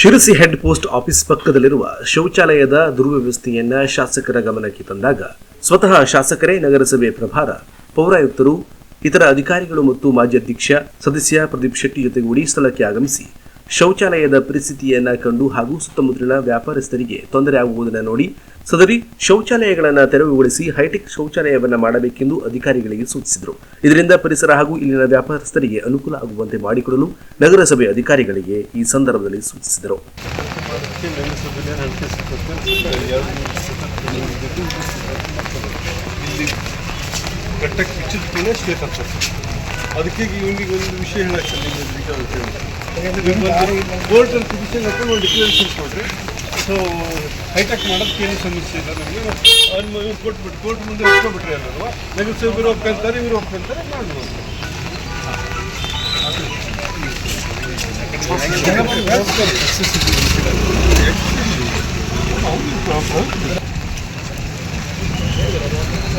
Sirsi head post office ಪಕ್ಕದಲ್ಲಿರುವ ಶೌಚಾಲಯದ ದುರ್ವ್ಯವಸ್ಥೆಯನ್ನ ಶಾಸಕರ ಗಮನಕ್ಕೆ ತಂದಾಗ ಸ್ವತಃ ಶಾಸಕರೇ ನಗರಸಭೆ ಪ್ರಭಾರ, ಪೌರಾಯುಕ್ತರು, ಇತರ ಅಧಿಕಾರಿಗಳು ಮತ್ತು ಮಾಜಿ ಅಧ್ಯಕ್ಷ ಸದಸ್ಯ ಪ್ರದೀಪ್ ಶೆಟ್ಟಿ ಜೊತೆಗೂಡಿ ಸ್ಥಳಕ್ಕೆ ಆಗಮಿಸಿ ಶೌಚಾಲಯದ ಪರಿಸ್ಥಿತಿಯನ್ನ ಕಂಡು ಹಾಗೂ ಸುತ್ತಮುತ್ತಲಿನ ವ್ಯಾಪಾರಸ್ಥರಿಗೆ ತೊಂದರೆ ಆಗುವುದನ್ನು ನೋಡಿ ಸದರಿ ಶೌಚಾಲಯಗಳನ್ನು ತೆರವುಗೊಳಿಸಿ ಹೈಟೆಕ್ ಶೌಚಾಲಯವನ್ನು ಮಾಡಬೇಕೆಂದು ಅಧಿಕಾರಿಗಳಿಗೆ ಸೂಚಿಸಿದರು. ಇದರಿಂದ ಪರಿಸರ ಹಾಗೂ ಇಲ್ಲಿನ ವ್ಯಾಪಾರಸ್ಥರಿಗೆ ಅನುಕೂಲ ಆಗುವಂತೆ ಮಾಡಿಕೊಡಲು ನಗರಸಭೆ ಅಧಿಕಾರಿಗಳಿಗೆ ಈ ಸಂದರ್ಭದಲ್ಲಿ ಸೂಚಿಸಿದರು. ಕಟ್ಟಕ್ಕೆ ಅದಕ್ಕೆ ಇವನಿಗೆ ಒಂದು ವಿಷಯ ಹೇಳಕ್ಕೆ ಕೋರ್ಟಲ್ಲಿ ಪಿಟಿಷನ್ ಹಾಕೊಂಡು ಒಂದು ಡಿಕ್ಲರೇಷನ್ ಕೊಟ್ಟರೆ ಸೊ ಹೈಟೆಕ್ ಮಾಡೋದಕ್ಕೆ ಏನು ಸಮಸ್ಯೆ ಇಲ್ಲ ನಮಗೆ ಇವ್ರು ಕೊಟ್ಬಿಟ್ಟು ಕೋರ್ಟ್ ಮುಂದೆ ಇಟ್ಕೊಬಿಟ್ರೆ ಅಲ್ವಾ ನಗರಸಭೆ ಒಪ್ಕೊಂತಾರೆ ಇವರು ಒಪ್ಕೊಂತಾರೆ ಮಾಡ್ಬೋದು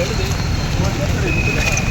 ಗಾಡಿ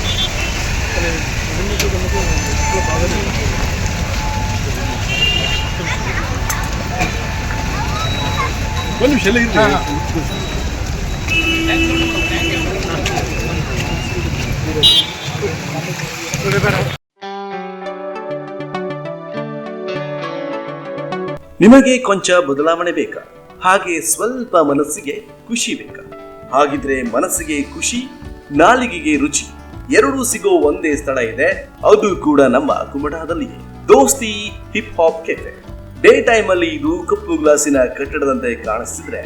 ಒಂದು ನಿಮಿಷ ನಿಮಗೆ ಕೊಂಚ ಬದಲಾವಣೆ ಬೇಕಾ? ಹಾಗೆ ಸ್ವಲ್ಪ ಮನಸ್ಸಿಗೆ ಖುಷಿ ಬೇಕಾ? ಹಾಗಿದ್ರೆ ಮನಸ್ಸಿಗೆ ಖುಷಿ, ನಾಲಿಗೆಗೆ ರುಚಿ, ಎರಡೂ ಸಿಗೋ ಒಂದೇ ಸ್ಥಳ ಇದೆ. ಅದು ಕೂಡ ನಮ್ಮ ಕುಮಟಾದಲ್ಲಿಯೇ. Dosti hip hop cafe day time ಅಲ್ಲಿ ಇದು ಕಪ್ಪು ಗ್ಲಾಸಿನ ಕಟ್ಟಡದಂತೆ ಕಾಣಿಸ್ತಿದ್ರೆ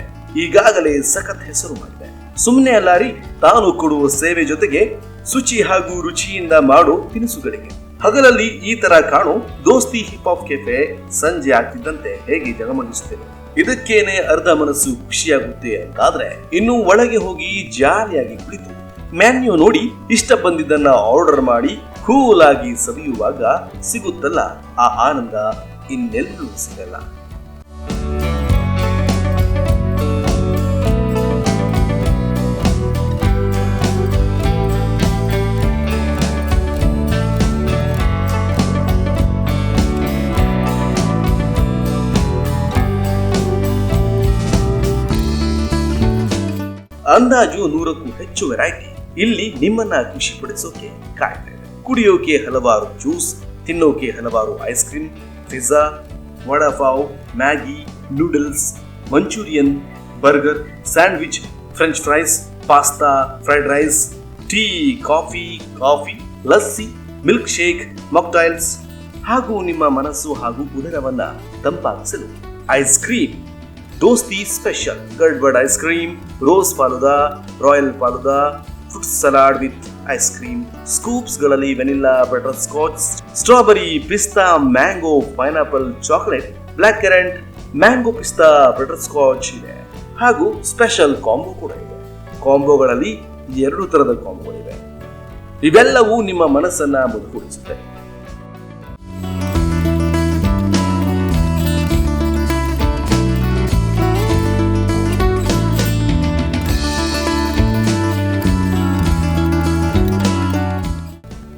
ಈಗಾಗಲೇ ಸಖತ್ ಹೆಸರು ಮಾಡಿದೆ. ಸುಮ್ಮನೆ ಅಲ್ಲಾರಿ ತಾನು ಕೊಡುವ ಸೇವೆ ಜೊತೆಗೆ ಶುಚಿ ಹಾಗೂ ರುಚಿಯಿಂದ ಮಾಡೋ ತಿನಿಸುಗಳಿಗೆ. ಹಗಲಲ್ಲಿ ಈ ತರ ಕಾಣು ದೋಸ್ತಿ ಹಿಪ್ ಹಾಪ್ ಕೆಫೆ ಸಂಜೆ ಆಗ್ತಿದ್ದಂತೆ ಹೇಗೆ ಜಗಮಗಿಸುತ್ತೇನೆ ಇದಕ್ಕೇನೆ ಅರ್ಧ ಮನಸ್ಸು ಖುಷಿಯಾಗುತ್ತೆ ಅಂತಾದ್ರೆ ಇನ್ನು ಒಳಗೆ ಹೋಗಿ ಜಾಲಿಯಾಗಿ ಕುಳಿತು. ಮ್ಯಾನ್ಯೂ ನೋಡಿ ಇಷ್ಟ ಬಂದಿದ್ದನ್ನ ಆರ್ಡರ್ ಮಾಡಿ ಕೂಲಾಗಿ ಸವಿಯುವಾಗ ಸಿಗುತ್ತಲ್ಲ ಆ ಆನಂದ. ಇನ್ನೆಲ್ಲೂ ಸಿಗಲ್ಲ. ಅಂದಾಜು ನೂರಕ್ಕೂ ಹೆಚ್ಚು ವೆರೈಟಿ ಇಲ್ಲಿ ನಿಮ್ಮನ್ನ ಖುಷಿ ಪಡಿಸೋಕೆ ಕಾಯ್ತಾ ಕುಡಿಯೋಕೆ ಹಲವಾರು ಜ್ಯೂಸ್ ತಿನ್ನೋಕೆ ಹಲವಾರು ice cream pizza, vada pav, Maggi, noodles, Manchurian, burger, sandwich, French fries, pasta, fried rice, tea, coffee coffee, lassi, milk shake, mocktails. ಹಾಗೂ ನಿಮ್ಮ ಮನಸ್ಸು ಹಾಗೂ ಉದರವನ್ನ ತಂಪಾಗಿಸಲು ice cream. Dosti special gadbad ice cream, rose falooda royal falooda fruit salad with ice cream ಸ್ಕೂಪ್ಸ್ಗಳಲ್ಲಿ vanilla butterscotch strawberry pista mango pineapple chocolate black currant mango pista butterscotch ಇದೆ. ಹಾಗೂ special combo ಕೂಡ ಇದೆ. ಕಾಂಬೋಗಳಲ್ಲಿ ಎರಡು ತರದ ಕಾಂಬೋಗಳಿವೆ ಇವೆಲ್ಲವೂ ನಿಮ್ಮ ಮನಸ್ಸನ್ನ ಮುದುಗೂಡಿಸುತ್ತೆ